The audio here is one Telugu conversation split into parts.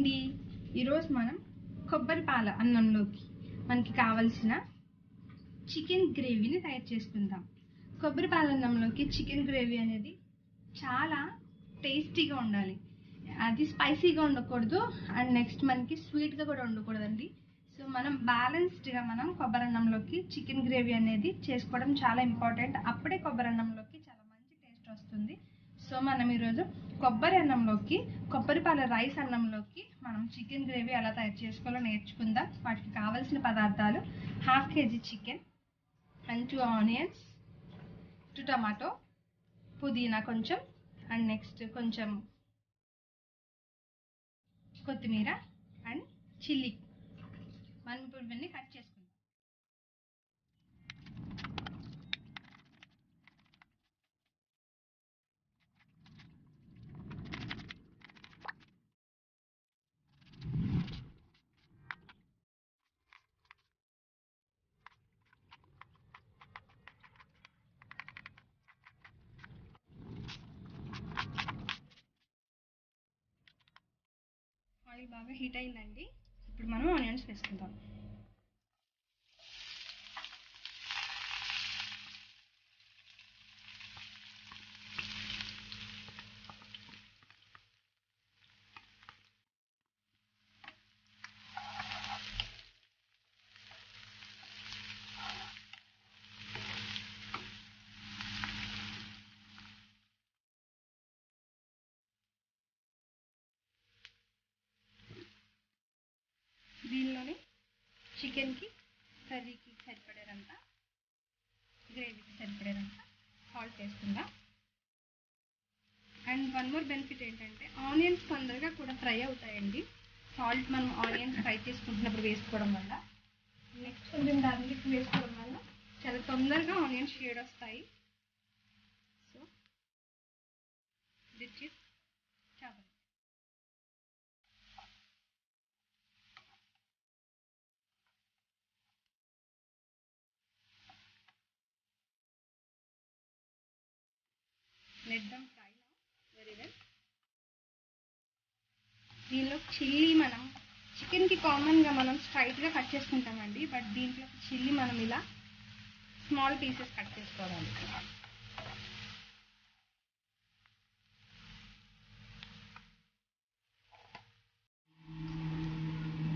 అండి ఈరోజు మనం కొబ్బరి పాల అన్నంలోకి మనకి కావలసిన చికెన్ గ్రేవీని తయారు చేసుకుందాం. కొబ్బరి పాల అన్నంలోకి చికెన్ గ్రేవీ అనేది చాలా టేస్టీగా ఉండాలి. అది స్పైసీగా ఉండకూడదు. అండ్ నెక్స్ట్ మనకి స్వీట్గా కూడా ఉండకూడదండి. సో మనం బ్యాలెన్స్డ్గా మనం కొబ్బరి అన్నంలోకి చికెన్ గ్రేవీ అనేది చేసుకోవడం చాలా ఇంపార్టెంట్. అప్పుడే కొబ్బరి అన్నంలోకి చాలా మంచి టేస్ట్ వస్తుంది. సో మనం ఈరోజు కొబ్బరి అన్నంలోకి కొబ్బరి పాల రైస్ అన్నంలోకి మనం చికెన్ గ్రేవీ ఎలా తయారు చేసుకోవాలో నేర్చుకుందాం. వాటికి కావాల్సిన పదార్థాలు half kg chicken and two onions two tomato పుదీనా కొంచెం అండ్ నెక్స్ట్ కొంచెం కొత్తిమీర అండ్ చిల్లీ. మనం ఇప్పుడు ఇవన్నీ కట్ చేసుకుందాం ఆయిల్ బాగా హీట్ అయిందండి. ఇప్పుడు మనం ఆనియన్స్ వేసుకుందాం. చికెన్కి కర్రీకి సరిపడేదంతా గ్రేవీకి సరిపడేదంతా సాల్ట్ వేసుకుందాం. అండ్ వన్ మోర్ బెనిఫిట్ ఏంటంటే ఆనియన్స్ తొందరగా కూడా ఫ్రై అవుతాయండి. సాల్ట్ మనం ఆనియన్స్ ఫ్రై చేసుకుంటున్నప్పుడు వేసుకోవడం వల్ల. నెక్స్ట్ కొంచెం గార్లిక్ వేసుకోవడం వల్ల చాలా తొందరగా ఆనియన్స్ షేడ్ వస్తాయి. So this is let them fry now very well. దీనిలో చిల్లీ మనం చికెన్కి కామన్గా మనం స్ట్రైట్గా కట్ చేసుకుంటామండి బట్ దీంట్లో చిల్లీ మనం ఇలా స్మాల్ పీసెస్ కట్ చేసుకోవాలి.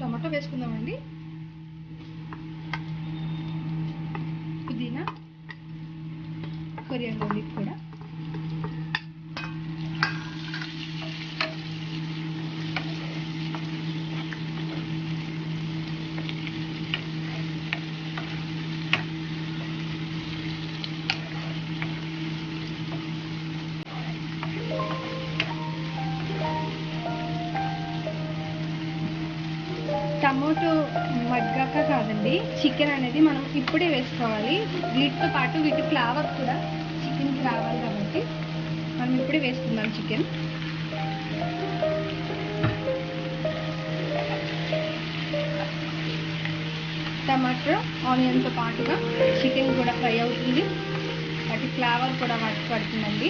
టమాటో వేసుకుందామండి. పుదీనా కొరియాండర్ లీఫ్ కూడా. మగ్గాక కాదండి. చికెన్ అనేది మనం ఇప్పుడే వేసుకోవాలి. వీటితో పాటు వీటి ఫ్లేవర్ కూడా చికెన్కి రావాలి కాబట్టి మనం ఇప్పుడే వేసుకుందాం చికెన్ టమాటో ఆనియన్తో పాటుగా చికెన్ కూడా ఫ్రై అవుతుంది. వాటి ఫ్లేవర్ కూడా వాటికి పడుతుందండి.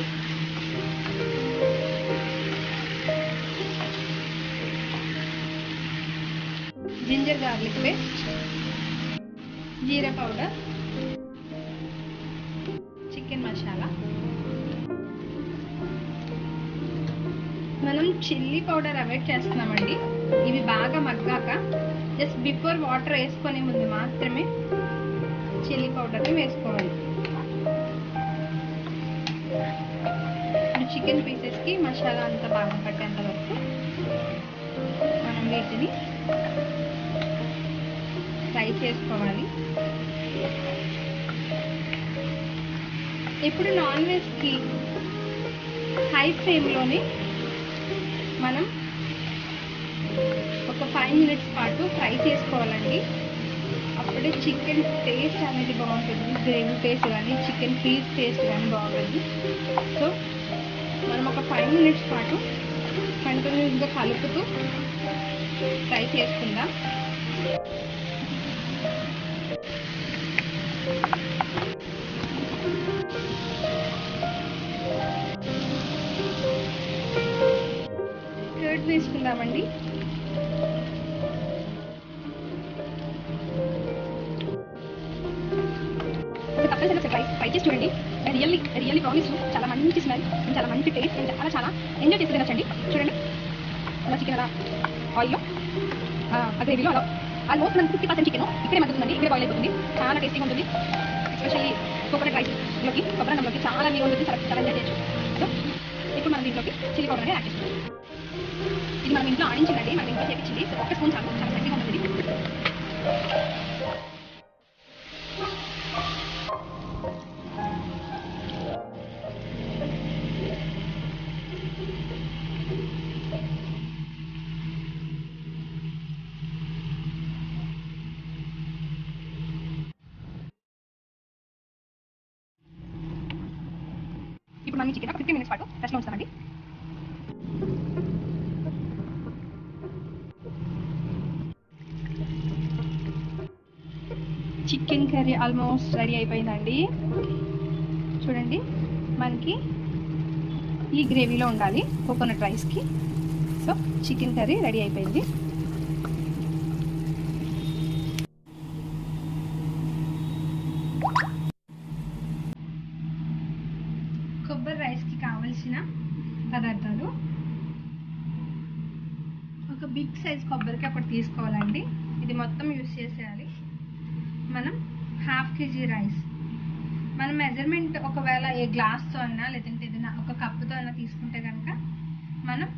జింజర్ గార్లిక్ పేస్ట్ జీరా పౌడర్ చికెన్ మసాలా. మనం చిల్లీ పౌడర్ అవాయిడ్ చేస్తున్నామండి. ఇవి బాగా మగ్గాక జస్ట్ బిఫోర్ వాటర్ వేసుకునే ముందు మాత్రమే చిల్లీ పౌడర్ని వేసుకోవాలి. చికెన్ పీసెస్కి మసాలా అంతా బాగా పట్టేంత వరకు మనం వీటిని ఫ్రై చేసుకోవాలి. ఇప్పుడు నాన్ వెజ్కి హై ఫ్లేమ్లోనే మనం ఒక ఫైవ్ మినిట్స్ పాటు ఫ్రై చేసుకోవాలండి. అప్పుడే చికెన్ టేస్ట్ అనేది బాగుంటుంది. గ్రేవీ టేస్ట్ కానీ చికెన్ పీస్ టేస్ట్ కానీ బాగుంటుంది. సో మనం ఒక ఫైవ్ మినిట్స్ పాటు కంటిన్యూస్గా కలుపుతూ ఫ్రై చేసుకుందాం. కర్డ్ వేసుకుందామండి తప్పనిసరిగా చేసి చూడండి. రియల్లీ రియల్లీ ప్రామిస్ చాలా మంచి స్మెల్ చాలా మంచి టేస్ట్ అండ్ చాలా చాలా ఎంజాయ్ చేసి తినచ్చండి. చూడండి. అలా చికెన్ అలా ఆయిల్లో అదే గ్రేవీలో అలా ఆల్మోస్ట్ మనకి ఫిఫ్టీ పర్సెంట్ చికెన్ ఇక్కడే మగ్గుతుంది ఇక్కడే బాయిల్ అయిపోతుంది. చాలా టేస్టీగా ఉంటుంది. ఎస్పెషల్లీ కోకోనట్ రైస్లోకి కొబ్బరి చాలా నీరు ఉంటుంది. చాలా చాలా ఎంజాయ్ చేయొచ్చు. సో ఇప్పుడు మనం దీంట్లోకి చిల్లీ పౌడర్ అనేది యాడ్ చేస్తాం ఇది మనం ఇంట్లో ఆడించిందండి. మనం ఇంట్లో చేపించింది. ఒక స్పూన్ చాలా. చాలా మంచిగా ఉంటుంది ఇప్పుడు కింద చికెన్ ఫిఫ్టీ మినిట్స్ పాటు రెస్ట్లో ఉంచుతామండి. చికెన్ కర్రీ ఆల్మోస్ట్ రెడీ అయిపోయిందండి. చూడండి మనకి ఈ గ్రేవీలో ఉండాలి కోకోనట్ రైస్కి. సో చికెన్ కర్రీ రెడీ అయిపోయింది కొబ్బరి రైస్కి కావలసిన పదార్థాలు ఒక బిగ్ సైజ్ కొబ్బరికి ఒకటి తీసుకోవాలండి ఇది మొత్తం యూస్ చేసేయాలి మనం హాఫ్ కేజీ రైస్ మన మెజర్మెంట్ ఒకవేళ ఏ గ్లాస్తో అయినా లేదంటే ఏదైనా ఒక కప్పుతో అయినా తీసుకుంటే కనుక మనం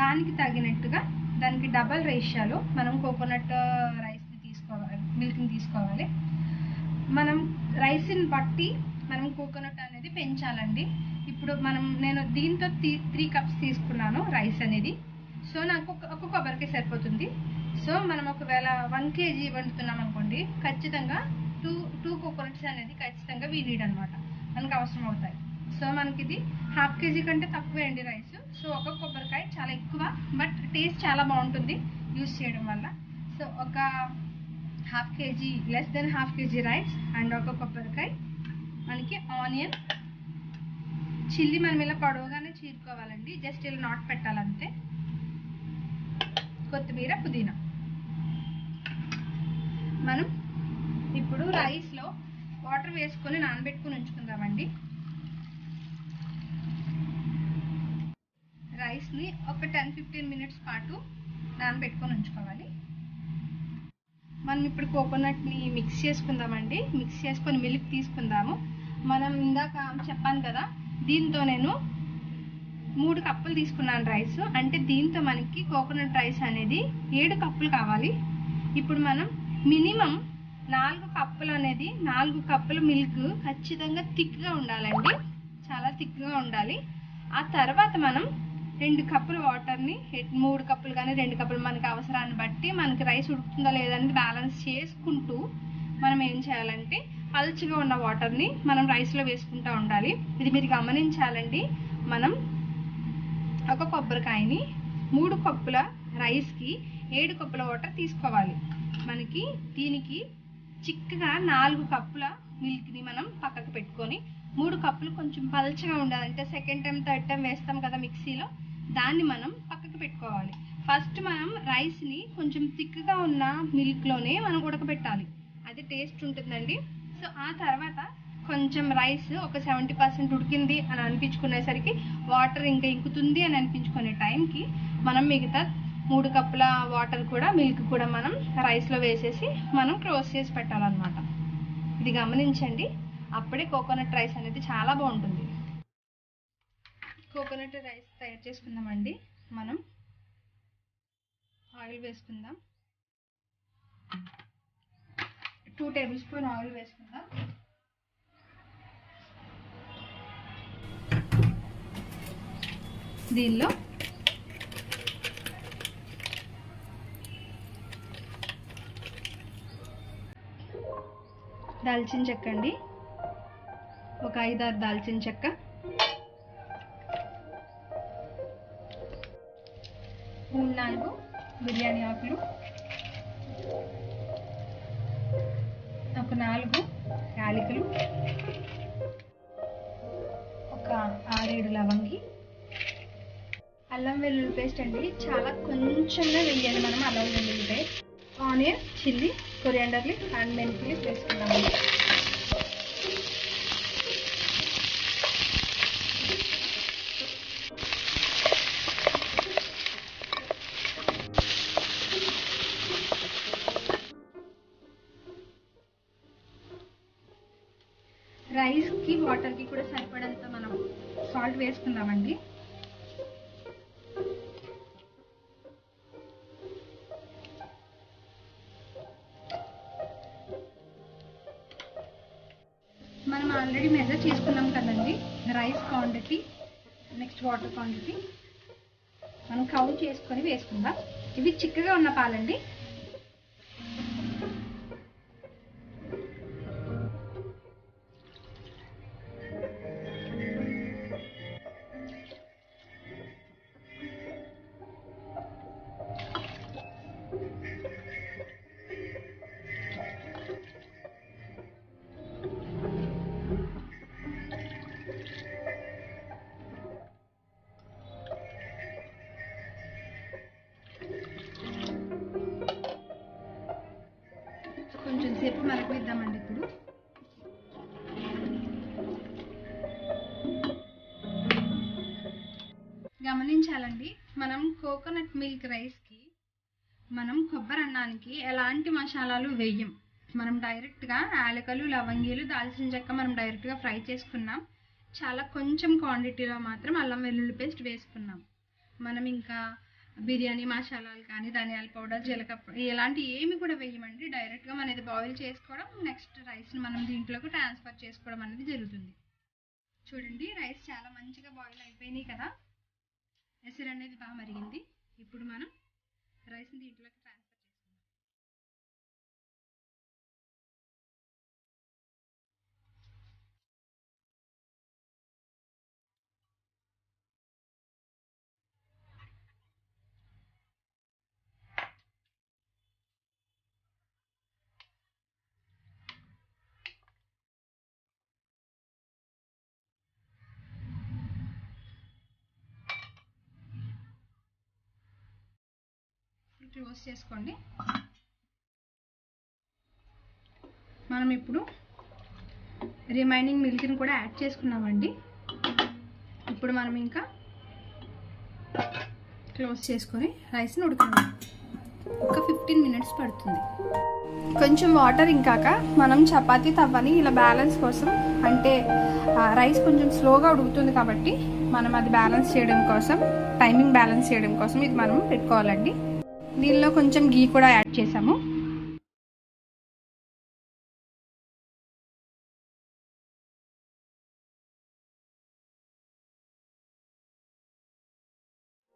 దానికి తగినట్టుగా దానికి డబల్ రేషియాలో మనం కోకోనట్ రైస్ని uh, తీసుకోవాలి మిల్క్ని తీసుకోవాలి. మనం రైస్ని బట్టి మనం కోకోనట్ అనేది పెంచాలండి. ఇప్పుడు మనం నేను దీంతో త్రీ కప్స్ తీసుకున్నాను రైస్ అనేది. సో నాకు ఒక ఒక కొబ్బరికి సరిపోతుంది. సో మనం ఒకవేళ వన్ కేజీ వండుతున్నాం అనుకోండి ఖచ్చితంగా టూ టూ కోకోనట్స్ అనేది ఖచ్చితంగా వీ నీడ్ అనమాట మనకు అవసరం అవుతాయి సో మనకి ఇది హాఫ్ కేజీ కంటే తక్కువే అండి రైస్ సో ఒక కొబ్బరికాయ చాలా ఎక్కువ బట్ టేస్ట్ చాలా బాగుంటుంది యూస్ చేయడం వల్ల. సో ఒక half kg less than half kg rice and ఒక కొబ్బరికాయ. మనకి ఆనియన్ చిల్లీ మనం ఇలా పొడవుగానే చీరుకోవాలండి. జస్ట్ ఇలా నాట్ పెట్టాలంతే. కొత్తిమీర పుదీనా. మనం ఇప్పుడు రైస్లో వాటర్ వేసుకొని నానబెట్టుకొని ఉంచుకుందామండి. రైస్ని ఒక టెన్ ఫిఫ్టీన్ మినిట్స్ పాటు నానబెట్టుకొని ఉంచుకోవాలి. మనం ఇప్పుడు కోకోనట్ని మిక్స్ చేసుకుందామండి. మిక్స్ చేసుకొని మిల్క్ తీసుకుందాము. మనం ఇందాక చెప్పాను కదా దీంతో నేను మూడు కప్పులు తీసుకున్నాను రైస్ అంటే దీంతో మనకి కోకోనట్ రైస్ అనేది ఏడు కప్పులు కావాలి. ఇప్పుడు మనం మినిమం నాలుగు కప్పులు అనేది నాలుగు కప్పుల మిల్క్ ఖచ్చితంగా థిక్గా ఉండాలండి. చాలా థిక్గా ఉండాలి. ఆ తర్వాత మనం రెండు కప్పుల వాటర్ని మూడు కప్పులు కానీ రెండు కప్పులు మనకి అవసరాన్ని బట్టి మనకి రైస్ ఉడుకుతుందా లేదని బ్యాలెన్స్ చేసుకుంటూ మనం ఏం చేయాలంటే పలుచగా ఉన్న వాటర్ని మనం రైస్లో వేసుకుంటూ ఉండాలి. ఇది మీరు గమనించాలండి. మనం ఒక కొబ్బరికాయని మూడు కప్పుల రైస్కి ఏడు కప్పుల వాటర్ తీసుకోవాలి. మనకి దీనికి చిక్కగా నాలుగు కప్పుల మిల్క్ని మనం పక్కకు పెట్టుకొని మూడు కప్పులు కొంచెం పల్చగా ఉండాలి. అంటే సెకండ్ టైం థర్డ్ టైం వేస్తాం కదా మిక్సీలో దాన్ని మనం పక్కకు పెట్టుకోవాలి. ఫస్ట్ మనం రైస్ని కొంచెం థిక్గా ఉన్న మిల్క్లోనే మనం ఉడకబెట్టాలి. అది టేస్ట్ ఉంటుందండి. సో ఆ తర్వాత కొంచెం రైస్ ఒక సెవెంటీ పర్సెంట్ ఉడికింది అని అనిపించుకునేసరికి వాటర్ ఇంకా ఇంకుతుంది అని అనిపించుకునే టైంకి మనం మిగతా మూడు కప్పుల వాటర్ కూడా మిల్క్ కూడా మనం రైస్లో వేసేసి మనం క్లోజ్ చేసి పెట్టాలన్నమాట. ఇది గమనించండి. అప్పుడే కోకోనట్ రైస్ అనేది చాలా బాగుంటుంది. కోకోనట్ రైస్ తయారు చేసుకుందామండి. మనం ఆయిల్ వేసుకుందాం. టూ టేబుల్ స్పూన్ ఆయిల్ వేసుకుందాం. దీనిలో దాల్చిన చెక్క అండి. ఒక ఐదారు దాల్చిన చెక్క. మూడు నాలుగు బిర్యానీ ఆకులు. ఒక నాలుగు యాలకులు. ఒక ఆరేడు లవంగి. అల్లం వెల్లుల్లి పేస్ట్ అండి. చాలా కొంచెంగా వెయ్యాలి మనం అల్లం వెల్లుల్లి paste. Onion chilli coriander leaf and మెంతులు వేసుకున్నాము రైస్కి వాటర్కి కూడా సరిపడంత మనం సాల్ట్ వేసుకున్నామండి వాటర్ క్వాంటిటీ మనం కౌంట్ చేసుకొని వేసుకుందాం. ఇవి చిక్కగా ఉన్న పాలండి. మరగనిద్దామండి ఇప్పుడు. గమనించాలండి మనం కోకోనట్ మిల్క్ రైస్కి మనం కొబ్బరి అన్నానికి ఎలాంటి మసాలాలు వేయం? మనం డైరెక్ట్గా యాలకలు లవంగీలు దాల్చిన చెక్క మనం డైరెక్ట్గా ఫ్రై చేసుకున్నాం. చాలా కొంచెం క్వాంటిటీలో మాత్రం అల్లం వెల్లుల్లి పేస్ట్ వేసుకున్నాం. మనం ఇంకా బిర్యానీ మసాలాలు కానీ ధనియాల పౌడర్ జీలకర్ర ఇలాంటి ఏమి కూడా వేయమండి. డైరెక్ట్గా మనం ఇది బాయిల్ చేసుకోవడం నెక్స్ట్ రైస్ని మనం దీంట్లోకి ట్రాన్స్ఫర్ చేసుకోవడం అనేది జరుగుతుంది. చూడండి రైస్ చాలా మంచిగా బాయిల్ అయిపోయినాయి కదా. ఎసరు అనేది బాగా మరిగింది. ఇప్పుడు మనం రైస్ని దీంట్లోకి ట్రాన్స్ఫర్ చేసుకుందాం క్లోజ్ చేసుకోండి మనం ఇప్పుడు రిమైనింగ్ మిల్క్ని కూడా యాడ్ చేసుకున్నామండి. ఇప్పుడు మనం ఇంకా క్లోజ్ చేసుకొని రైస్ని ఉడకడం ఒక ఫిఫ్టీన్ మినిట్స్ పడుతుంది. కొంచెం వాటర్ ఇంకాక మనం చపాతీ తవ్వని ఇలా బ్యాలెన్స్ కోసం అంటే రైస్ కొంచెం స్లోగా ఉడుకుతుంది కాబట్టి మనం అది బ్యాలెన్స్ చేయడం కోసం టైమింగ్ బ్యాలెన్స్ చేయడం కోసం ఇది మనం పెట్టుకోవాలండి. దీనిలో కొంచెం గీ కూడా యాడ్ చేసాము.